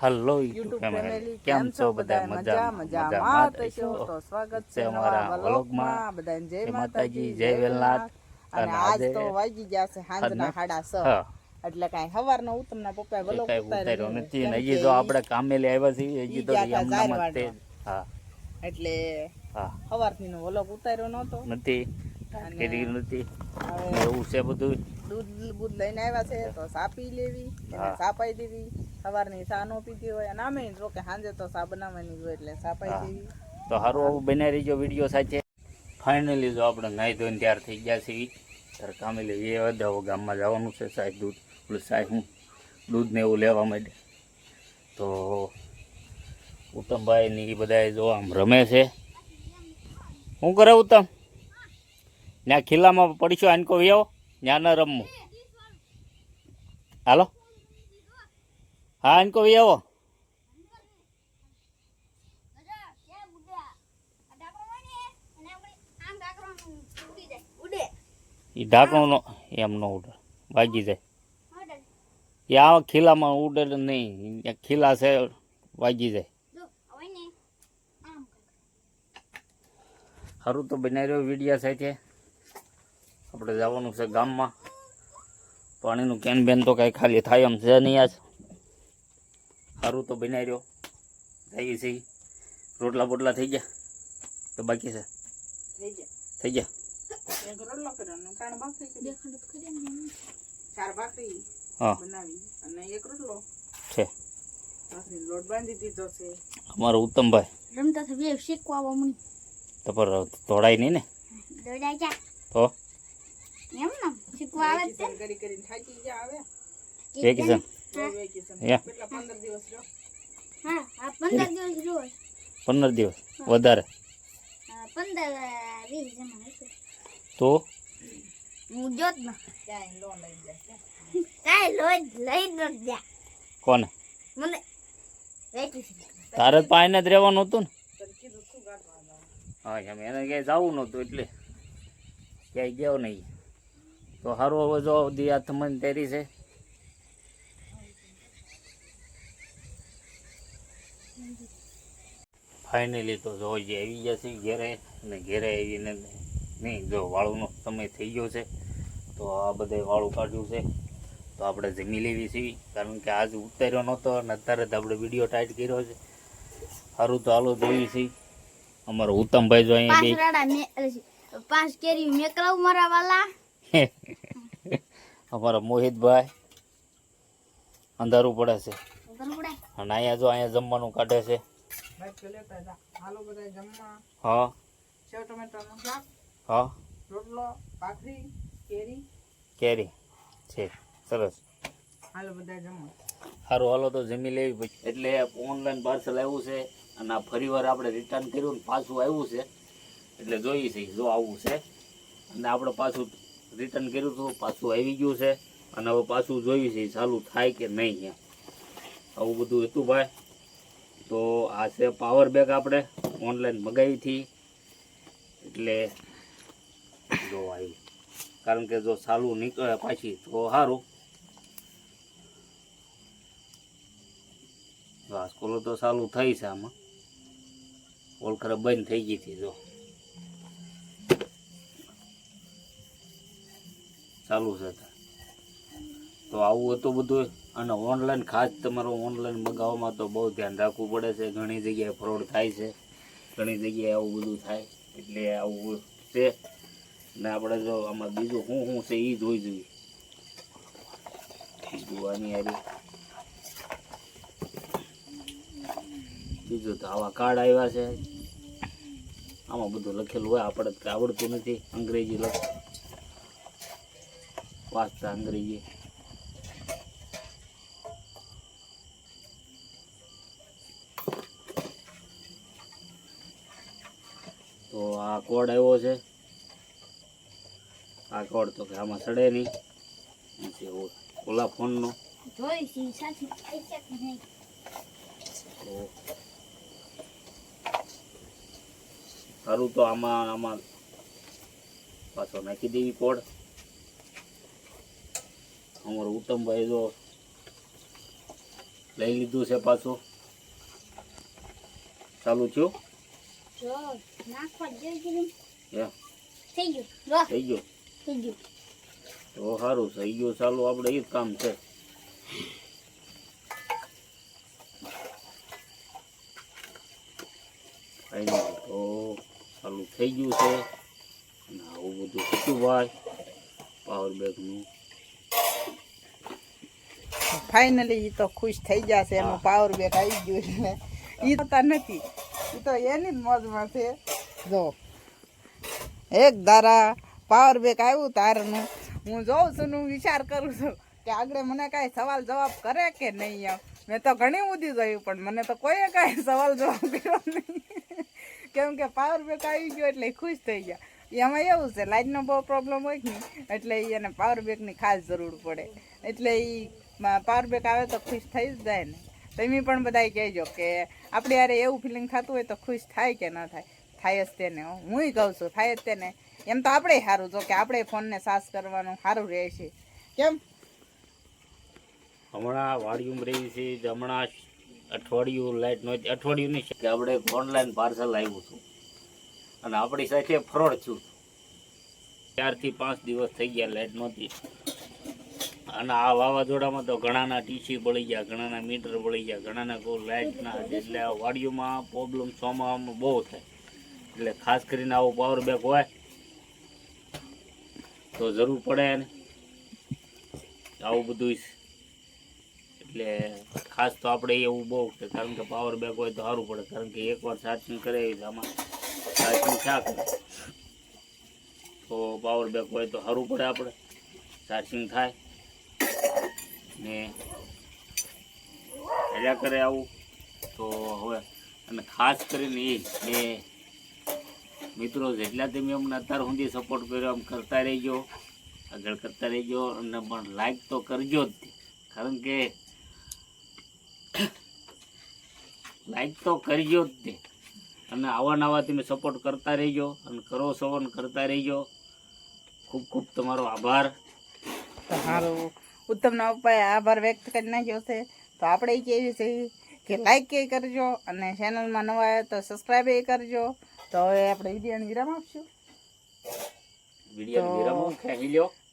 Hello YouTube family કેમ છો? બધા મજા મજામાં? તો તો સ્વાગત છે અમારા વ્લોગમાં. બધાને જય માતાજી જય વેલનાથ. અને આજ તો વાગી ગયા છે સાંજના સાડા છ. એટલે કાંઈ સવારનો ઉત્તમના પપ્પાએ એ વ્લોગ ઉતાર્યો નથી. ને હજી તો આપણે કામે લઈ આવ્યા છીએ હજી તો ગયા તા હા. એટલે હા. સવારથી નો વ્લોગ ઉતાર્યો નહોતો. નથી. કેરી નથી. એવું છે બધું દૂધ બૂધ લઈને આવ્યા છે તો સાપી લેવી એને હા. ચા પાઈ દેવી. સવારની ચા નો પીધી હોય અને આમે જો કે સાંજે તો ચા બનાવવાની હોય એટલે ચા પાઈ દેવી. તો સારું આવું બનાવી રહીજો વીડિયો સાથે. ફાઇનલી જો આપણે નાહી ધોઈને તૈયાર થઈ ગયા છીએ. ત્યારે કામે લઈ એ વધાવો ગામમાં જવાનું છે સાહેબ દૂધ. પેલું સાહેબ હું દૂધ ને એવું લેવા માંડે. તો ઉત્તમભાઈ ને એ બધા જો આમ રમે છે. શું કરે ઉત્તમ? ત્યાં ખીલ્લામાં પડીશું આનકો વ્યાવો ત્યાં ન રમવું. હાલો. હા આનકો આવો. એ ઢાંકણો એમ ન ઉડે, વાગી જાય. એ આ ખીલામાં ઉડે નહીં ખીલા છે, વાગી જાય. સારું તો બનાવી રહ્યો વિડીયા સાથે. આપણે જવાનું છે ગામમાં. પાણીનું કેન બેન તો કાંઈ ખાલી થાય એમ છે નહીં આજ. સારું તો બનાવી રહ્યો. થઈ છે. રોટલા બોટલા થઈ ગયા. તો બાકી છે. થઈ ગયા. એક રોટલો કર્યો ત્રણ ભાખરી ચાર ભાખરી હા. બનાવી. અને એક રોટલો. છે. ભાખરી લોટ બાંધી દીધો છે. અમારો ઉત્તમભાઈ. રમતા બે શીખવા મમ્મી તો પર તોડાય નહીં ને? તો? એમ ને શીખવા આવે કરી કરીને થાકી ગયા આવે પંદર દિવસ વધારે. તો? કોને? તારે જ જ રહેવાનું હતું ને? હા એને ક્યાંય જવું નહોતું એટલે ક્યાંય ગયો નહીં. તો સારું હવે જો દી આ તમને તૈરી છે. ફાઇનલી તો જો જે આવી ગયા છે ઘેરે અને ઘેરે આવીને નહીં જો વાળુનો સમય થઈ ગયો છે તો આ બધે વાળું કાઢ્યું છે. તો આપણે જમી લેવી છીએ કારણ કે આજ ઉતાર્યો નહોતો અને અત્યારે જ આપણે વીડિયો ટાઈટ કર્યો છે. સારું તો હાલો જોઈએ છીએ અમારો ઉત્તમભાઈ જો અહીંયા પાંચ કેરી મેકલાવ મારા વાલા. અમારા મોહિતભાઈ અંધારું પડે છે. અને અહીંયા જો અહીંયા જમવાનું કાઢે છે. હાલો બધા જમવા. હા. સેવ ટમેટાનું શાક હા. રોટલો ભાખરી કેરી. કેરી. છે. સરસ. હાલો બધા જમવા. સારું હાલો તો જમી લેવી પછી. એટલે ઓનલાઈન પાર્સલ આવ્યું છે અને આ ફરીવાર આપણે રિટર્ન કર્યું ને પાછું આવ્યું છે. એટલે જોઈએ છે જો આવું છે. અને આપણે પાછું રિટર્ન કર્યું હતું પાછું આવી ગયું છે. અને હવે પાછું જોયું છે ચાલુ થાય કે નહીં આવું બધું હતું ભાઈ. તો આ છે પાવર બેગ આપણે ઓનલાઈન મગાવી હતી એટલે જો આવી કારણ કે જો સાલું નીકળે પાછી તો સારું આ સ્કૂલો તો સારું થઈ છે આમાં. ઓળખરે બંધ થઈ ગઈ હતી જો. ચાલુ છે. તો આવું હતું બધું. અને ઓનલાઈન ખાસ તમારું ઓનલાઈન મગાવવામાં તો બહુ ધ્યાન રાખવું પડે છે. ઘણી જગ્યાએ ફ્રોડ થાય છે. ઘણી જગ્યાએ આવું બધું થાય. એટલે આવું છે. ને આપણે જો આમાં બીજું શું શું છે એ જોઈ જોઈએ. બીજું આની હારી. બીજું તો આવા કાર્ડ આવ્યા છે. આમાં બધું લખેલું હોય. આપણે આવડતું નથી. અંગ્રેજી લખ. વાંચતા અંગ્રેજી તો આ કોડ આવ્યો છે. આ કોડ તો કે આમાં સડે નહીં. ઓલા ફોનનો. સારું તો આમાં આમાં પાછો નાખી દેવી કોડ. અમારો ઉત્તમભાઈ જો લઈ લીધું છે પાછું. ચાલુ થયું? જો નાખવા જોઈ ગયું થઈ ગયું. જો થઈ ગયું થઈ ગયું તો સારું થઈ ગયું. ચાલુ આપણે એ જ કામ છે. તો ચાલુ થઈ ગયું છે. અને આવું બધું હતું ભાઈ પાવર બેગનું ફાઇનલી એ તો ખુશ થઈ જશે એનું પાવર બેક આવી ગયું એટલે એ તો નથી ઈ તો એની જ મોજમાં છે. જો. એક ધારા પાવર બેક આવ્યું તારનું. હું જોઉં છું હું વિચાર કરું છું કે આગળ મને કાંઈ સવાલ જવાબ કરે કે નહીં એમ. મેં તો ઘણી બધી જોયું, પણ મને તો કોઈએ કાંઈ સવાલ જવાબ કર્યો નહીં. કેમ કે પાવર બેક આવી ગયો એટલે ખુશ થઈ ગયા. એમાં એવું છે લાઇટનો બહુ પ્રોબ્લેમ હોય ને, એટલે એ એને પાવર બેકની ખાસ જરૂર પડે. એટલે એ પાવર બેક આવે તો ખુશ થઈ જ જાય ને. તમે પણ બધાય કહેજો કે આપણે યારે એવું ફિલિંગ થતું હોય તો ખુશ થાય કે ન થાય? થાય જ તેને હું. કહું છું, થાય જ તેને. એમ તો આપણે સારું જો કે આપણે ફોનને સાસ કરવાનું સારું રહે છે. કેમ? હમણાં વાડિયું રહી છે હમણાં અઠવાડિયું લાઈટ નહોતી. અઠવાડિયું નહીં, કે આપણે ઓનલાઈન પાર્સલ આવ્યું હતું. અને આપણી સાથે ફ્રોડ ચાર ચારથી પાંચ દિવસ થઈ ગયા લાઈટ નહોતી. અને આ વાવાઝોડામાં તો ઘણાના ટીસી બળી ગયા, ઘણાના મીટર બળી ગયા, ઘણાના કોઈ લાઇટ ના એટલે વાડીઓમાં પ્રોબ્લેમ ચોમાસામાં બહુ થાય. એટલે ખાસ કરીને આવો પાવર બેક હોય, તો જરૂર પડે ને આવું બધું એટલે ખાસ તો આપણે એવું બહુ કે કારણ કે પાવર બેક હોય તો સારું પડે. કારણ કે એકવાર ચાર્જિંગ કરે આમાં ચાર્જિંગ શા તો પાવર બેક હોય તો સારું પડે આપણે. ચાર્જિંગ થાય. ને એલા કરે આવું. તો હવે, અને ખાસ કરીને એ કે મિત્રો જેટલા તમે અમને અત્યાર સુધી સપોર્ટ કર્યો, આમ કરતા રહેજો, આગળ કરતા રહેજો, અને પણ લાઈક તો કરજો જ. કારણ કે લાઈક તો કરજો જ તે. અને આવા નવા તમે સપોર્ટ કરતા રહેજો, અને કરો સવન કરતા રહેજો. ખૂબ ખૂબ તમારો આભાર. તો સારું ઉત્તમના ઉપાય આભાર વ્યક્ત કરી નાખ્યો છે. તો આપણે એ કેવી છે કે લાઇક કે કરજો અને ચેનલમાં નવા આવ્યા તો સબસ્ક્રાઈબ એ કરજો. તો હવે આપણે વિડીયોને વિરામ આપશું.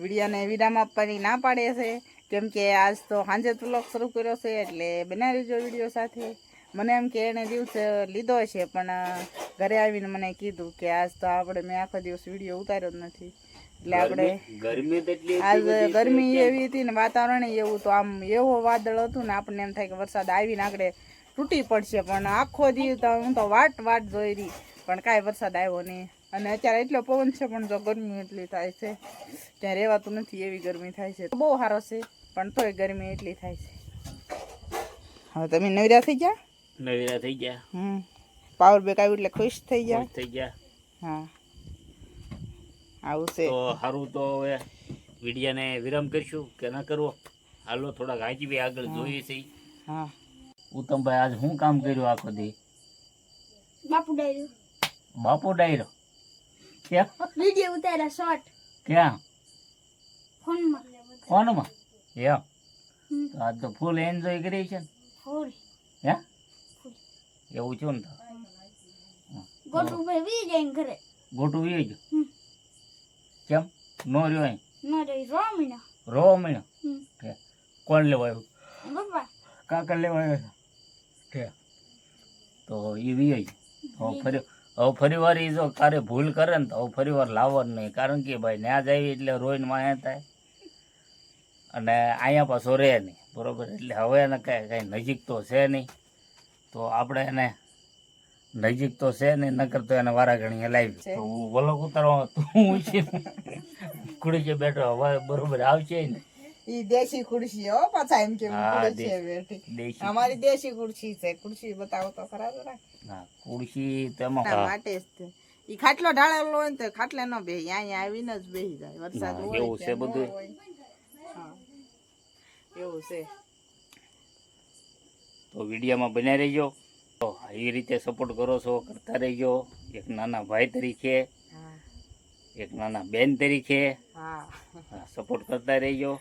વિડીયોને વિરામ આપવાની ના પાડે છે. કેમ કે આજ તો સાંજે તુલક શરૂ કર્યો છે એટલે બનાવી લેજો વીડિયો સાથે. મને એમ કે એણે દિવસે લીધો છે પણ ઘરે આવીને મને કીધું કે આજ તો આપણે મેં આખો દિવસ વીડિયો ઉતાર્યો જ નથી. એટલે આપણે ગરમી- આજ ગરમી એવી હતી ને વાતાવરણ એવું તો આમ એવો વાદળ હતું ને આપણને એમ થાય કે વરસાદ આવીને આગળ તૂટી પડશે. પણ આખો દી તો હું તો વાટ વાટ જોઈ રહી. પણ કાંઈ વરસાદ આવ્યો નહીં. અને અત્યારે એટલો પવન છે પણ જો ગરમી એટલી થાય છે. ત્યાં રહેવાતું નથી એવી ગરમી થાય છે. બહુ સારો છે પણ તોય ગરમી એટલી થાય છે. હવે તમે નવરા થઈ ગયા? નવરા થઈ ગયા. હમ. પાવર બેક આવ્યું એટલે ખુશ થઈ ગયા? થઈ ગયા. હા. આવું છે. તો સારું તો હવે વિડીયાને વિરામ કરીશું કે ના કરવો? હાલો થોડાક હાજી ભાઈ આગળ જોઈએ છે. હા. ઉત્તમભાઈ આજ શું કામ કર્યું આખો દી? બાપુ ડાયરો. બાપુ ડાયરો? ક્યાં? વીડિયો ઉતાર્યા શોર્ટ. ક્યાં? ફોનમાં. ફોનમાં? યા તો આજ તો ફૂલ એન્જોય કરી છે ફૂલ. હે? એવું છે ને તો? ગોટુ ભાઈ વી જાય ઘરે. ગોટું વી હમ. કેમ? નો રહ્યો અહીં. ન રહી રોમીના રો મહિનો કે કોણ લેવા આવ્યું? પપ્પા કાકા લેવા આવ્યો કે? તો એ વી આવી તો ફરી હવે ફરી વાર એ જો કારે ભૂલ કરે ને તો હવે ફરી વાર લાવવાનું નહીં. કારણ કે ભાઈ ન્યા જ આવી એટલે રોઈને માયા થાય. અને અહીંયા પાછો રહે નહીં. બરોબર? એટલે હવે એને કાંઈ કાંઈ નજીક તો છે નહીં. તો આપણે એને નજીક તો છે ને નકર તો એને વારા ઘણી લાવી તો હું વલોક ઉતારવા તું છે? બેઠો હવે બરોબર આવશે ને? ઈ દેશી ખુરશી હો પાછા એમ કે ખુરશી બેઠી. અમારી દેશી ખુરશી છે ખુરશી બતાવો તો ખરા જરા. ના ખુરશી તેમાં માટે છે ઈ ખાટલો ઢાળેલો હોય ને તો ખાટલે ન બેહી અહીંયા આવીને જ બેહી જાય. વરસાદ હોય એવું છે બધું. હા એવું છે. તો વિડીયોમાં બન્યા રહેજો. એ રીતે સપોર્ટ કરો છો કરતા રહેજો. એક નાના ભાઈ તરીકે એક નાના બેન તરીકે સપોર્ટ કરતા રહેજો.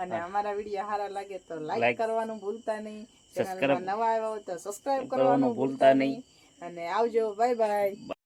અને અમારા વીડિયો સારા લાગે તો લાઈક કરવાનું ભૂલતા નહીં. ચેનલમાં નવા આવ્યા હોય તો સબસ્ક્રાઇબ કરવાનું ભૂલતા નહીં. અને આવજો. Bye bye